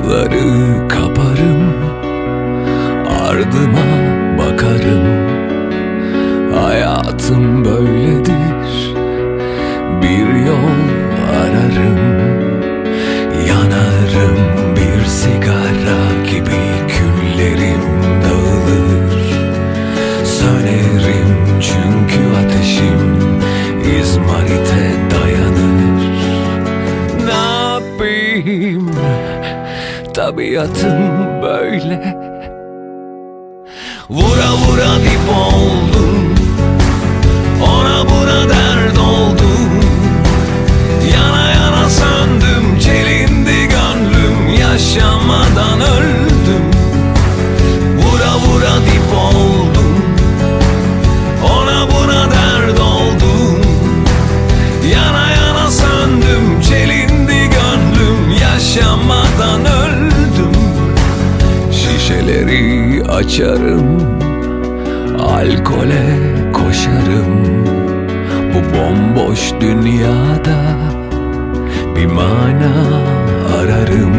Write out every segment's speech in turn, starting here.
Kolları kaparım Ardıma bakarım. Hayatım böyledir Bir yol ararım. Yanarım bir sigara gibi Küllerim dağılır. Tabiatım böyle. Vura vura dip oldum Ona buna dert oldum. Yana yana söndüm Çelindi gönlüm. Yaşamadan öldüm. Vura vura dip oldum açarım Alkole koşarım. Bu bomboş dünyada Bir mana ararım.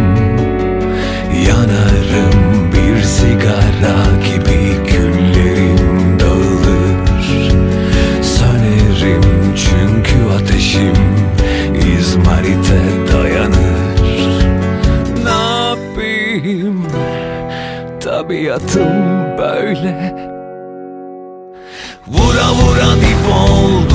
Yanarım bir sigara gibi Küllerim dağılır. Sönerim çünkü ateşim İzmarite Tabiatım böyle. Vura vura dip oldum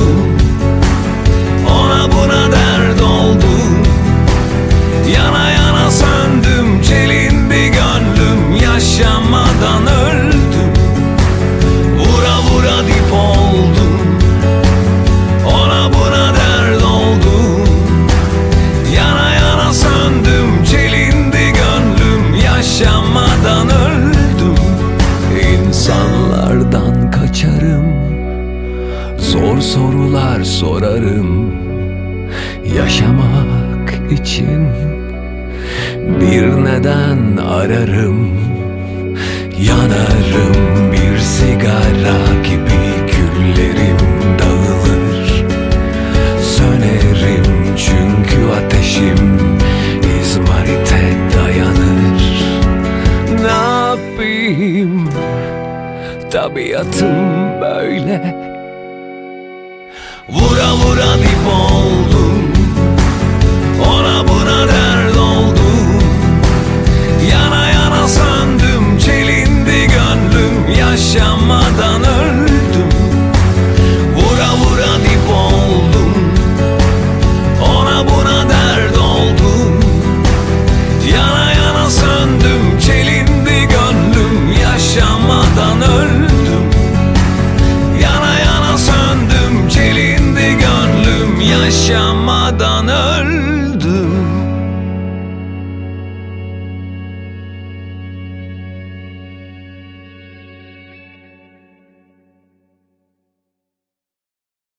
Zor sorular sorarım. Yaşamak için Bir neden ararım. Yanarım bir sigara gibi Küllerim dağılır. Sönerim çünkü ateşim İzmarite dayanır. Ne yapayım? Tabiatım böyle Vura vura dip oldum Ona buna dert oldum Yana yana söndüm Çelindi gönlüm Yaşamadan öldüm. Vura vura dip oldum Ona buna dert oldum Yana yana söndüm Çelindi gönlüm Yaşamadan öldüm yaşamadan öl.